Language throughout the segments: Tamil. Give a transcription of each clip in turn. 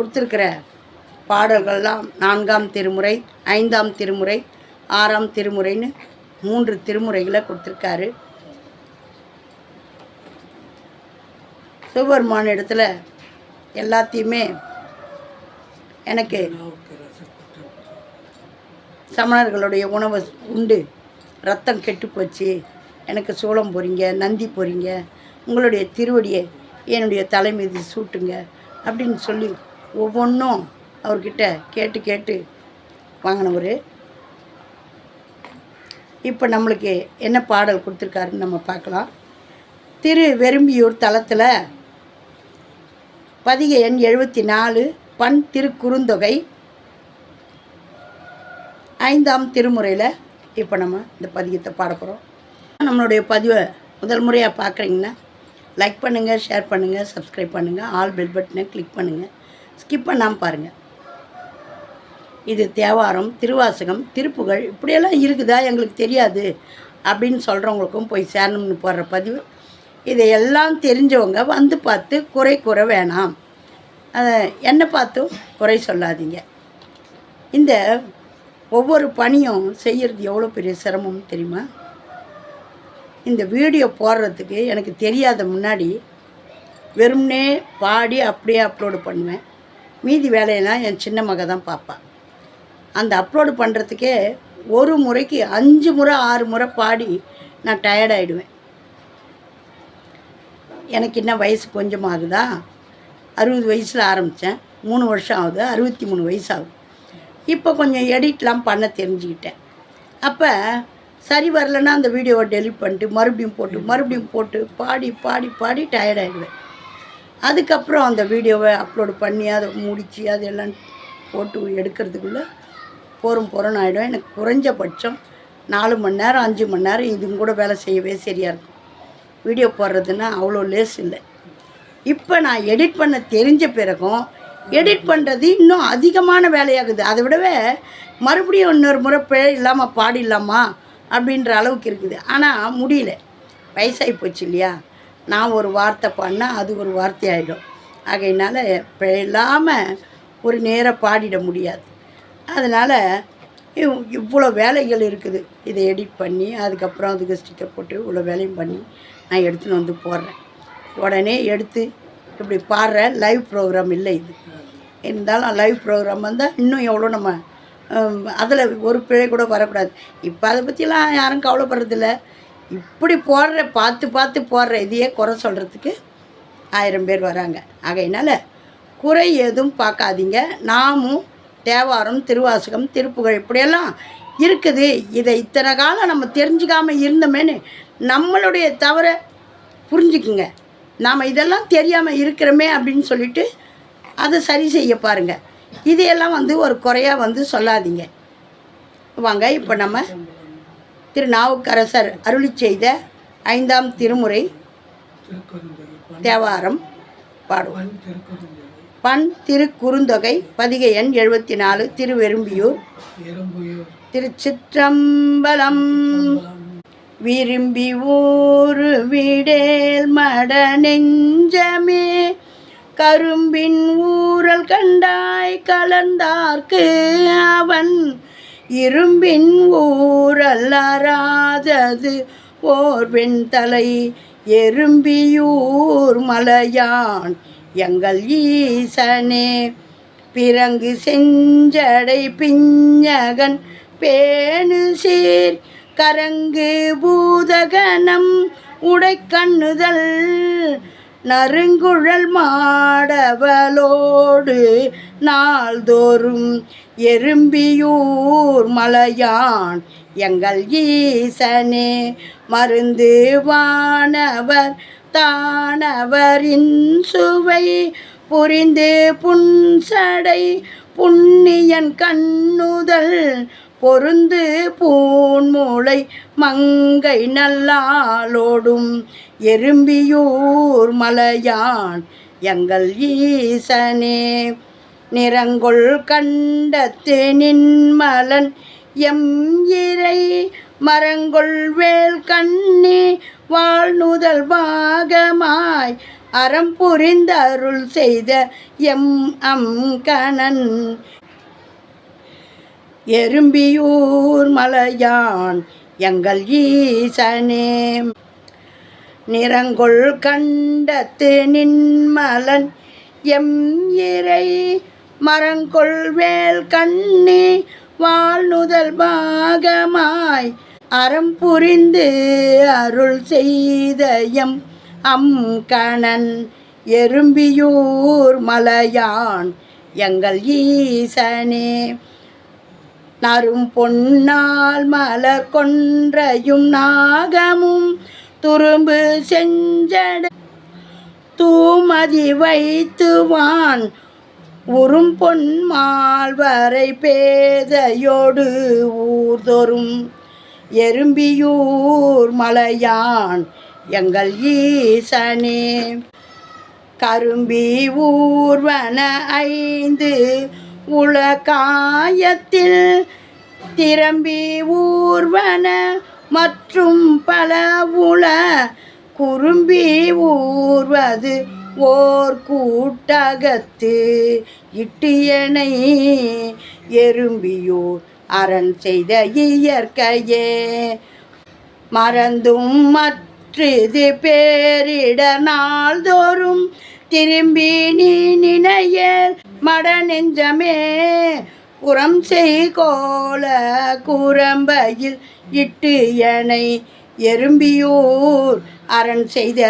கொடுத்துருக்கிற பாடல்கள்லாம் நான்காம் திருமுறை ஐந்தாம் திருமுறை ஆறாம் திருமுறைன்னு மூன்று திருமுறைகளை கொடுத்துருக்காரு. சிவபெருமான இடத்துல எல்லாத்தையுமே எனக்கு சமணர்களுடைய உணவை உண்டு. ரத்தம் கெட்டு போச்சு. எனக்கு சோளம் பொறிங்க நந்தி பொறிங்க உங்களுடைய திருவடியை என்னுடைய தலை மீது சூட்டுங்க அப்படின்னு சொல்லி ஒவ்வொன்றும் அவர்கிட்ட கேட்டு கேட்டு வாங்கினவர் இப்போ நம்மளுக்கு என்ன பாடல் கொடுத்துருக்காருன்னு நம்ம பார்க்கலாம். திரு வெறும்பியூர் தளத்தில் பதிக எண் எழுபத்தி நாலு பண் திருக்குறுந்தொகை ஐந்தாம் திருமுறையில் இப்போ நம்ம இந்த பதிகத்தை பாட போகிறோம் நம்மளுடைய பதிவை முதல் முறையாக பார்க்குறீங்கன்னா லைக் பண்ணுங்கள் ஷேர் பண்ணுங்கள் சப்ஸ்கிரைப் பண்ணுங்கள் ஆல் பெல் பட்டனை கிளிக் பண்ணுங்கள் ஸ்கிப் பண்ணாமல் பாருங்கள் இது தேவாரம் திருவாசகம் திருப்புகழ் இப்படியெல்லாம் இருக்குதா? எங்களுக்கு தெரியாது. அப்படின்னு சொல்கிறவங்களுக்கும் போய் சேரணும்னு போடுற பதிவு. இதையெல்லாம் தெரிஞ்சவங்க வந்து பார்த்து குறை கூற வேணாம். அதை என்னை பார்த்தும் குறை சொல்லாதீங்க. இந்த ஒவ்வொரு பணியும் செய்கிறது எவ்வளோ பெரிய சிரமம் தெரியுமா? இந்த வீடியோ போடுறதுக்கு எனக்கு தெரியாத முன்னாடி வெறும்னே பாடி அப்படியே அப்லோடு பண்ணுவேன். மீதி வேலையெல்லாம் என் சின்ன மக தான் பார்ப்பாள் அந்த அப்லோடு பண்ணுறதுக்கே ஒரு முறைக்கு அஞ்சு முறை ஆறு முறை பாடி நான் டயர்ட் ஆகிடுவேன் எனக்கு என்ன வயசு கொஞ்சமாகுதா அறுபது வயசில் ஆரம்பித்தேன் மூணு வருஷம் ஆகுது. அறுபத்தி மூணு வயசு ஆகுது. இப்போ கொஞ்சம் எடிட்லாம் பண்ண தெரிஞ்சுக்கிட்டேன். அப்போ சரி வரலன்னா அந்த வீடியோவை டெலிட் பண்ணிட்டு மறுபடியும் போட்டு மறுபடியும் போட்டு பாடி பாடி பாடி டயர்டாயிடுவேன் அதுக்கப்புறம் அந்த வீடியோவை அப்லோடு பண்ணி அதை முடித்து அதெல்லாம் போட்டு எடுக்கிறதுக்குள்ளே போரும் போகிறோன்னு ஆகிடும் எனக்கு குறைஞ்சபட்சம் நாலு மணி நேரம் அஞ்சு மணி நேரம் இதுங்க கூட வேலை செய்யவே சரியாக இருக்கும். வீடியோ போடுறதுன்னா அவ்வளோ லேஸ் இல்லை. இப்போ நான் எடிட் பண்ண தெரிஞ்ச பிறகும் எடிட் பண்ணுறது இன்னும் அதிகமான வேலையாகுது. அதை விடவே மறுபடியும் இன்னொரு முறை பிழை இல்லாமல் பாடிடலாமா அப்படின்ற அளவுக்கு இருக்குது. ஆனால் முடியல. வயசாகி போச்சு இல்லையா? நான் ஒரு வார்த்தை பாடினா அது ஒரு வார்த்தை ஆகிடும் ஆகையினால பிழை இல்லாமல் ஒரு நேரம் பாடிட முடியாது. அதனால் இவ்- இவ்வளோ வேலைகள் இருக்குது. இதை எடிட் பண்ணி அதுக்கப்புறம் அதுக்கு ஸ்டிக்கர் போட்டு இவ்வளோ வேலையும் பண்ணி நான் எடுத்துன்னு வந்து போடுறேன். உடனே எடுத்து இப்படி பாடுற லைவ் ப்ரோக்ராம் இல்லை இது. இருந்தாலும் லைவ் ப்ரோக்ராம் வந்தால் இன்னும் எவ்வளோ நம்ம அதில் ஒரு பிழை கூட வரக்கூடாது. இப்போ அதை பற்றிலாம் யாரும் கவலைப்படுறதில்ல. இப்படி போடுற பார்த்து பார்த்து போடுற இதையே குறை சொல்கிறதுக்கு ஆயிரம் பேர் வராங்க. ஆகையினால குறை எதுவும் பார்க்காதீங்க. நாமும் தேவாரம் திருவாசகம் திருப்புகழ் இப்படியெல்லாம் இருக்குது. இதை இத்தனை காலம் நம்ம தெரிஞ்சுக்காமல் இருந்தோமேன்னு நம்மளுடைய தவறை புரிஞ்சுக்குங்க. நாம் இதெல்லாம் தெரியாமல் இருக்கிறோமே அப்படின்னு சொல்லிட்டு அதை சரி செய்ய பாருங்கள் இதையெல்லாம் வந்து ஒரு குறையாக வந்து சொல்லாதீங்க. வாங்க இப்போ நம்ம திருநாவுக்கரசர் அருளி செய்த ஐந்தாம் திருமுறை தேவாரம் பாடுவோம் பண் திருக்குறுந்தொகை பதிகை எண் எழுபத்தி நாலு திருவெரும்பியூர். திருச்சிற்றம்பலம் விரும்பி ஊரு விடேல் மட நெஞ்சமே கரும்பின் ஊரல் கண்டாய் கலந்தார்க்கு அவன் இரும்பின் ஊரல்லராதது அறாதது ஓர் எறும்பியூர் மலையான். எங்கள் ஈசனே பிறங்கு செஞ்சடை பிஞ்சகன். பேணு சீர் கரங்கு பூதகனம் உடைக்கண்ணுதல் நறுங்குழல் மாடவலோடு நாள்தோறும் எறும்பியூர் மலையான் எங்கள் ஈசனே மருந்து வானவர் தானவரின் சுவை புரிந்து புன்சடை புண்ணியன் கண்ணுதல் பொருந்து பூன்மூளை மங்கை நல்லாளோடும் எறும்பியூர் மலையான் எங்கள் ஈசனே நிறங்கொள் கண்டத்து நின்மலன் எம் இறை மரங்கொள் வேல் கண்ணி வாழ்நுதல் பாகமாய் அறம் புரிந்த அருள் செய்த எம் அம் கணன். எறும்பியூர் மலையான் எங்கள் ஈசனே. நிறங்கொள் கண்டத்து நின்மலன் எம் இறை மரங்கொள் வேல் கண்ணி. வாழ்நுதல் பாகமாய் அறம் புரிந்து அருள் செய்த எம் அம் கணன். எறும்பியூர் மலையான் எங்கள் ஈசனே. நரும் பொன்னால் மலர் கொன்றையும் நாகமும் துரும்பு செஞ்சட தூமதி வைத்துவான் உறும் பொன் மால்வரை பேதையோடு ஊர்தொரும் எறும்பியூர் மலையான் எங்கள் ஈசனே. கரும்பி ஊர்வன ஐந்து உலகாயத்தில் திரம்பி ஊர்வன மற்றும் பல உல குறும்பி ஊர்வது ஓர் கூட்டகத்து. இட்டியனை எறும்பியூர் அரண் செய்த இயற்கையே. மறந்தும் மற்றது பேரிட நாள்தோறும் திரும்பி நீ நினையல் மட நெஞ்சமே. புறம் செய்கோல குரம்பையில் இட்டு எனை எறும்பியூர். அரண் செய்த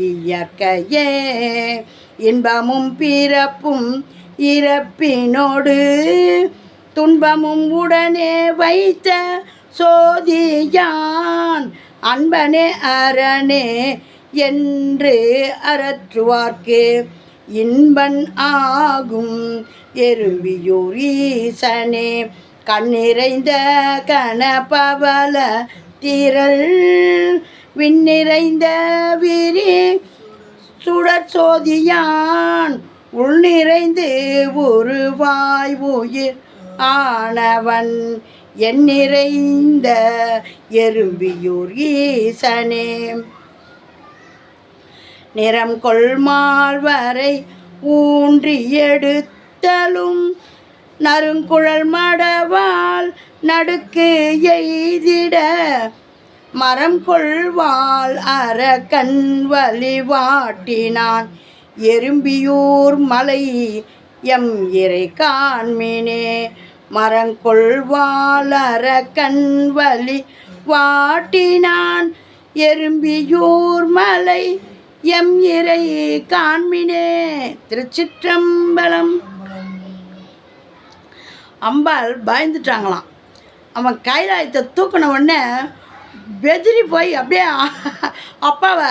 இயற்கையே. இன்பமும் பிறப்பும் இறப்பினோடு துன்பமும் உடனே வைத்த சோதியான். அன்பனே அரணே என்று அறற்றுவார்க்கு. இன்பன் ஆகும் எறும்பியூர் ஈசனே. கண்ணிறைந்த கனபவல திரள் விண்ணிறைந்த விரி சுடர் சோதியான் உள் நிறைந்து உருவாய் உயிர் ஆனவன். என் நிறைந்த எறும்பியூர் ஈசனே. நிறம் கொள்மாள் வரை ஊன்றி எடுத்தலும் நறுங்குழல் மடவால் நடுக்கு எய்திட மரம் கொள்வாள் அரக்கண் வழிவாட்டினான் எறும்பியூர் மலை எம் இறை காண்மினே மரங்கொள்வாள் கண் வழி வாட்டினான். எறும்பியூர் மலை எம் இறை காண்மினே. திருச்சிற்றம்பலம். அம்பாள் பயந்துட்டாங்களாம். அவன் கைலாயத்தை தூக்கின உடனே வெதிரி போய் அப்படியே அப்பாவை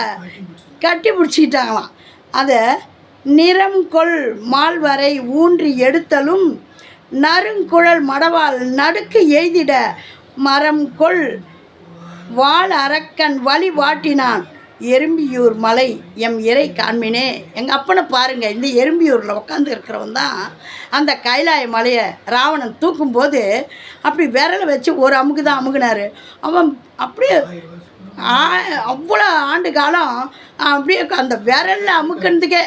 கட்டி பிடிச்சிக்கிட்டாங்களாம். அதை நிறம் கொள் மால்வரை ஊன்றி எடுத்தலும் நறுங்குழல் மடவால் நடுக்கு எய்திட மரம் கொள் வாள் அரக்கன் வழி வாட்டினான். எறும்பியூர் மலை எம் இறை காண்மினே எங்கள் அப்பனை பாருங்கள் இந்த எறும்பியூரில் உட்காந்து இருக்கிறவன் தான் அந்த கைலாய மலையை ராவணன் தூக்கும்போது அப்படி விரலை வச்சு ஒரு அமுக்கு தான் அமுகினார் அவன் அப்படியே ஆ- அவ்வளோ ஆண்டு காலம் அப்படியே அந்த விரலில் அமுக்கிறதுக்கே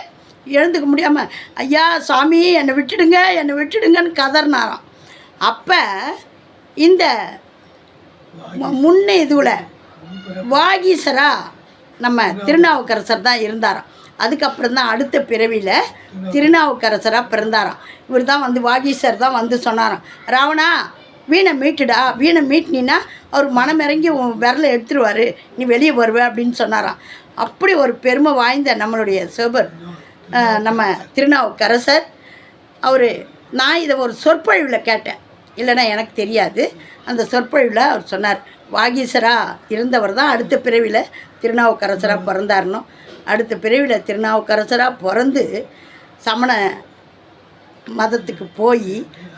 எழுந்துக்க முடியாமல் ஐயா சாமி என்னை விட்டுடுங்க என்னை விட்டுடுங்கன்னு கதறினாராம். அப்போ இந்த முன்ன இதுவில் வாகீசரா நம்ம திருநாவுக்கரசர் தான் இருந்தாராம். அதுக்கப்புறம் தான் அடுத்த பிறவியில் திருநாவுக்கரசராக பிறந்தாராம். இவர் தான் வந்து வாகீசர் தான் வந்து சொன்னாராம். ராவணா வீணை மீட்டுடா வீணை மீட்டினா அவர் மனம் இறங்கி உன் விரலை எடுத்துருவார். நீ வெளியே வருவ அப்படின்னு சொன்னாராம். அப்படி ஒரு பெருமை வாய்ந்த நம்மளுடைய சிவபர் நம்ம திருநாவுக்கரசர். அவர் நான் இதை ஒரு சொற்பொழிவில் கேட்டேன். இல்லைன்னா எனக்கு தெரியாது. அந்த சொற்பொழிவில் அவர் சொன்னார் வாகீசராக இருந்தவர் தான் அடுத்த பிறவியில் திருநாவுக்கரசராக பிறந்தாருனோ. அடுத்த பிறவியில் திருநாவுக்கரசராக பிறந்து சமண மதத்துக்கு போய்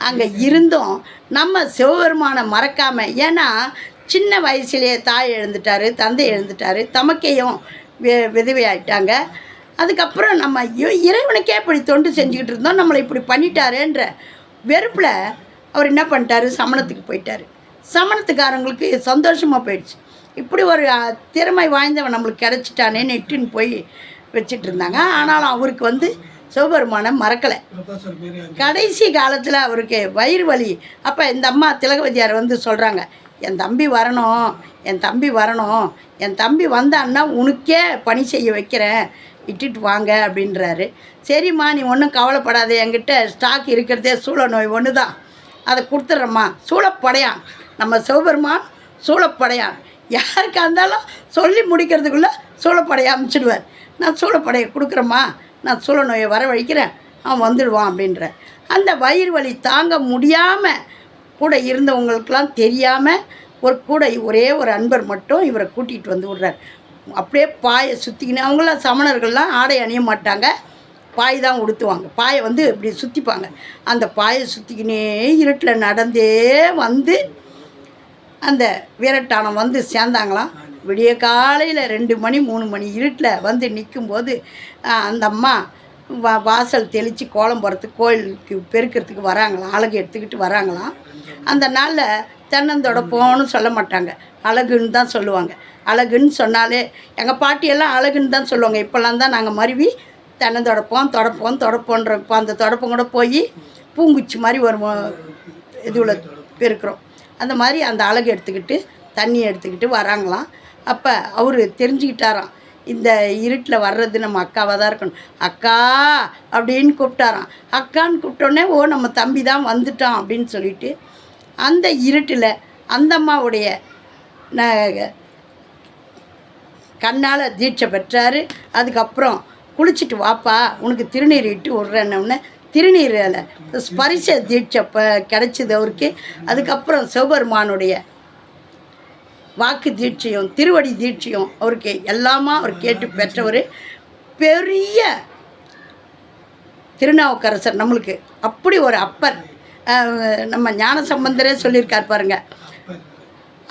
அங்கே இருந்தும் நம்ம சிவபெருமானை மறக்காமல் ஏன்னா சின்ன வயசுலேயே தாய் எழுந்துட்டார் தந்தை எழுந்துட்டார் தமக்கையும் வி விதவையாயிட்டாங்க. அதுக்கப்புறம் நம்ம இறைவனுக்கே இப்படி தொண்டு செஞ்சுக்கிட்டு இருந்தோம் நம்மளை இப்படி பண்ணிட்டாருன்ற வெறுப்பில் அவர் என்ன பண்ணிட்டாரு? சமணத்துக்கு போயிட்டாரு. சமணத்துக்காரங்களுக்கு சந்தோஷமாக போயிடுச்சு. இப்படி ஒரு திறமை வாய்ந்தவன் நம்மளுக்கு கிடச்சிட்டானே இட்டுன்னு போய் வச்சுட்டு இருந்தாங்க ஆனாலும் அவருக்கு வந்து சிவபெருமானை மறக்கலை. கடைசி காலத்தில் அவருக்கு வயிறு வலி. அப்போ இந்த அம்மா திலகவதியார் வந்து சொல்கிறாங்க என் தம்பி வரணும் என் தம்பி வரணும். என் தம்பி வந்தான்னா உனக்கே பணி செய்ய வைக்கிறேன். இட்டுட்டு வாங்க அப்படின்றாரு. சரிம்மா நீ ஒன்றும் கவலைப்படாத. என்கிட்ட ஸ்டாக் இருக்கிறதே சூழ நோய் ஒன்று தான் அதை கொடுத்துட்றேம்மா. சூழப்படையான் நம்ம சிவபெருமான் சூழப்படையான் யாருக்கா இருந்தாலும் சொல்லி முடிக்கிறதுக்குள்ளே சூழப்படையை அமுச்சிடுவார் நான் சூழப்படையை கொடுக்குறேம்மா. நான் சூழ நோயை வரவழைக்கிறேன். அவன் வந்துடுவான் அப்படின்ற அந்த வயிறு வலி தாங்க முடியாமல் கூட இருந்தவங்களுக்கெல்லாம் தெரியாமல் ஒரு கூட ஒரே ஒரு அன்பர் மட்டும் இவரை கூட்டிகிட்டு வந்து விடுறார். அப்படியே பாயை சுற்றிக்கின்னு அவங்களாம் சமணர்கள்லாம் ஆடை அணிய மாட்டாங்க. பாய் தான் உடுத்துவாங்க. பாயை வந்து இப்படி சுற்றிப்பாங்க அந்த பாயை சுற்றிக்கினே இருட்டில் நடந்தே வந்து அந்த வீரட்டானம் வந்து சேர்ந்தாங்களாம். விடிய காலையில் ரெண்டு மணி மூணு மணி இருட்டில் வந்து நிற்கும்போது அந்த அம்மா வா வாசல் தெளித்து கோலம் போகிறதுக்கு கோயிலுக்கு பெருக்கிறதுக்கு வராங்களாம். அழகு எடுத்துக்கிட்டு வராங்களாம். அந்த நாளில் தென்னந்தொடப்போன்னு சொல்ல மாட்டாங்க. அழகுன்னு தான் சொல்லுவாங்க. அழகுன்னு சொன்னாலே எங்கள் பாட்டியெல்லாம் அழகுன்னு தான் சொல்லுவாங்க. இப்போல்லாம் தான் நாங்கள் மருவி தென்னந்தொடப்போம் தொடப்போம் தொடப்போன்ற இப்போ அந்த தொடப்பம் கூட போய் பூங்குச்சி மாதிரி ஒரு இதுவில் பெருக்கிறோம். அந்த மாதிரி அந்த அழகு எடுத்துக்கிட்டு தண்ணி எடுத்துக்கிட்டு வராங்களாம். அப்போ அவர் தெரிஞ்சுக்கிட்டாராம். இந்த இருட்டில் வர்றது நம்ம அக்காவாக தான் இருக்கணும். அக்கா! அப்படின்னு கூப்பிட்டாராம். அக்கான்னு கூப்பிட்டோன்னே ஓ நம்ம தம்பி தான் வந்துட்டான் அப்படின்னு சொல்லிட்டு அந்த இருட்டில் அந்த அம்மாவுடைய ந- கண்ணால் தீட்சை பெற்றார். அதுக்கப்புறம் குளிச்சுட்டு வாப்பா உனக்கு திருநீர் இட்டு விட்றேன்னு திருநீரில் ஸ்பரிச தீட்சை ப கிடச்சிது அவருக்கு. அதுக்கப்புறம் சிவபெருமானுடைய வாக்கு தீட்சையும் திருவடி தீட்சையும் அவருக்கு எல்லாமா அவர் கேட்டு பெற்றவர். பெரிய திருநாவுக்கரசர் நம்மளுக்கு. அப்படி ஒரு அப்பர். நம்ம ஞான சம்பந்தரே சொல்லியிருக்கார் பாருங்க.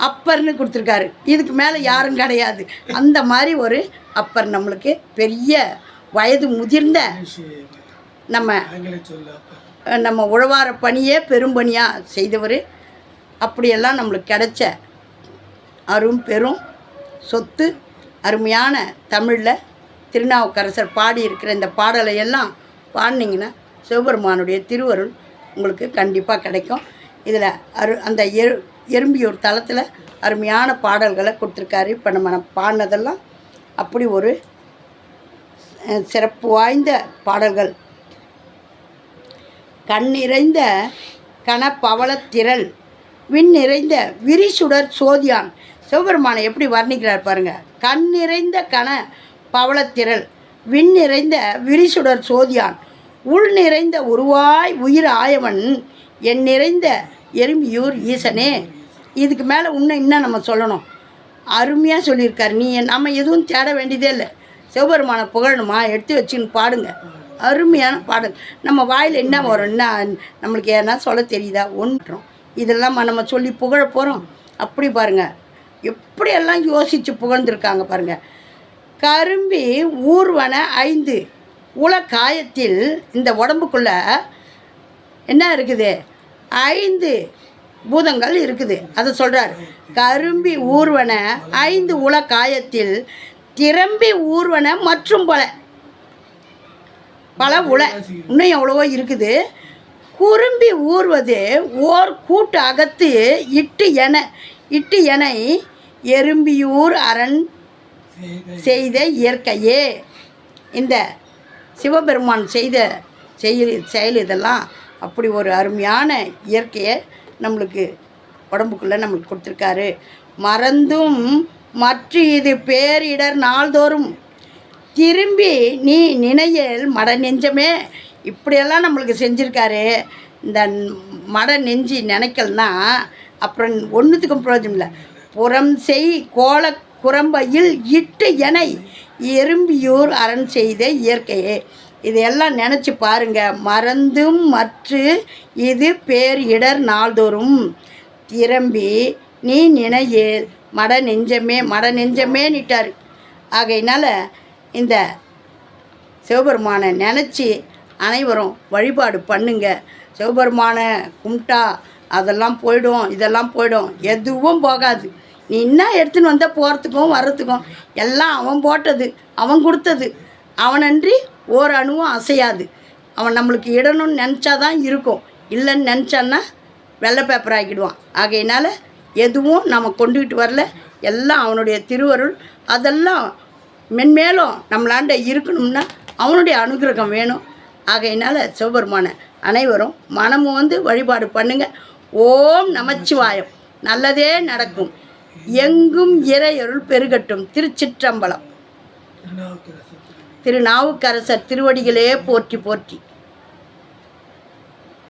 அப்பர்னு கொடுத்துருக்காரு. இதுக்கு மேலே யாரும் கிடையாது. அந்த மாதிரி ஒரு அப்பர் நம்மளுக்கு. பெரிய வயது முதிர்ந்த நம்ம நம்ம உழவார பணியே பெரும்பணியாக செய்தவர். அப்படியெல்லாம் நம்மளுக்கு கிடைச்ச அரும் பெரும் சொத்து. அருமையான தமிழில் திருநாவுக்கரசர் பாடியிருக்கிற இந்த பாடலை எல்லாம் பாடினீங்கன்னா சிவபெருமானுடைய திருவருள் உங்களுக்கு கண்டிப்பாக கிடைக்கும். இதில் அரு அந்த எரு எறும்பியூர் தளத்தில் அருமையான பாடல்களை கொடுத்துருக்காரு. இப்போ நம்ம பாடினதெல்லாம் அப்படி ஒரு சிறப்பு வாய்ந்த பாடல்கள். கண் நிறைந்த கனப்பவளத்திரள் விண் நிறைந்த விரிசுடர் சோதியான். சிவபெருமானை எப்படி வர்ணிக்கிறார் பாருங்கள் கண் நிறைந்த கன பவளத்திரள் விண் நிறைந்த விரிசுடர் சோதியான். உள் நிறைந்த உருவாய் உயிர் ஆயவன் என் நிறைந்த எறும்பியூர் ஈசனே. இதுக்கு மேலே இன்னும் இன்னும் நம்ம சொல்லணும். அருமையாக சொல்லியிருக்காரு. நீ நம்ம எதுவும் தேட வேண்டியதே இல்லை. சிவபெருமானை புகழணுமா? எடுத்து வச்சுன்னு பாடுங்க. அருமையான பாடல். நம்ம வாயில் என்ன வரும்னா நம்மளுக்கு ஏன்னா சொல்ல தெரியுதா? ஒன்றும். இதெல்லாம் நம்ம சொல்லி புகழ போகிறோம் அப்படி பாருங்க. எப்படியெல்லாம் யோசித்து புகழ்ந்துருக்காங்க பாருங்கள் கரும்பி ஊர்வன ஐந்து உல காயத்தில் இந்த உடம்புக்குள்ள என்ன இருக்குது? ஐந்து பூதங்கள் இருக்குது. அதை சொல்கிறார் கரும்பி ஊர்வன ஐந்து உல காயத்தில் திரம்பி ஊர்வன மற்றும் பல. பல உலை இன்னும் எவ்வளவோ இருக்குது. குறும்பி ஊர்வது ஓர் கூட்டு அகத்து இட்டு என இட்டு எனை எறும்பியூர் அரண் செய்த இயற்கையே. இந்த சிவபெருமான் செய்த செயல் செயல் இதெல்லாம் அப்படி ஒரு அருமையான இயற்கையை நம்மளுக்கு உடம்புக்குள்ளே நம்மளுக்கு கொடுத்துருக்காரு. மறந்தும் மற்ற இது பேரிடர் நாள்தோறும் திரும்பி நீ நினையல் மட நெஞ்சமே. இப்படியெல்லாம் நம்மளுக்கு செஞ்சுருக்காரு. இந்த மட நெஞ்சி நினைக்கலன்னா அப்புறம் ஒன்றுத்துக்கும் பிரயோஜனம் இல்லை. புறம் செய் கோல குரம்பையில் இட்டு எனை. எறும்பியூர் அரண் செய்த இயற்கையே இதையெல்லாம் நினச்சி பாருங்க. மறந்தும் மற்று இது பேர் இடர் நாள்தோறும். திரும்பி நீ நினையேல் மட நெஞ்சமே மட நெஞ்சமே நிட்டார் ஆகையினால இந்த சிவபெருமானை நினச்சி அனைவரும் வழிபாடு பண்ணுங்க. சிவபெருமானை கும்பிட்டா அதெல்லாம் போயிடும் இதெல்லாம் போயிடும். எதுவும் போகாது. நீ என்ன எடுத்துன்னு வந்தால் போகிறதுக்கும் வர்றதுக்கும் எல்லாம் அவன் போட்டது அவன் கொடுத்தது. அவனன்றி ஓர் அணுவும் அசையாது. அவன் நம்மளுக்கு இடணும்னு நினச்சா தான் இருக்கும். இல்லைன்னு நினச்சான்னா வெள்ளை பேப்பர் ஆக்கிடுவான். ஆகையினால எதுவும் நம்ம கொண்டுக்கிட்டு வரல. எல்லாம் அவனுடைய திருவருள். அதெல்லாம் மென்மேலும் நம்மளாண்ட இருக்கணும்னா அவனுடைய அனுகிரகம் வேணும். ஆகையினால சிவபெருமான அனைவரும் மனமும் வந்து வழிபாடு பண்ணுங்க. ஓம் நமச்சிவாயம். நல்லதே நடக்கும். எங்கும் இறையருள் பெருகட்டும். திருச்சிற்றம்பலம். திருநாவுக்கரசர் திருவடிகளே போற்றி போற்றி.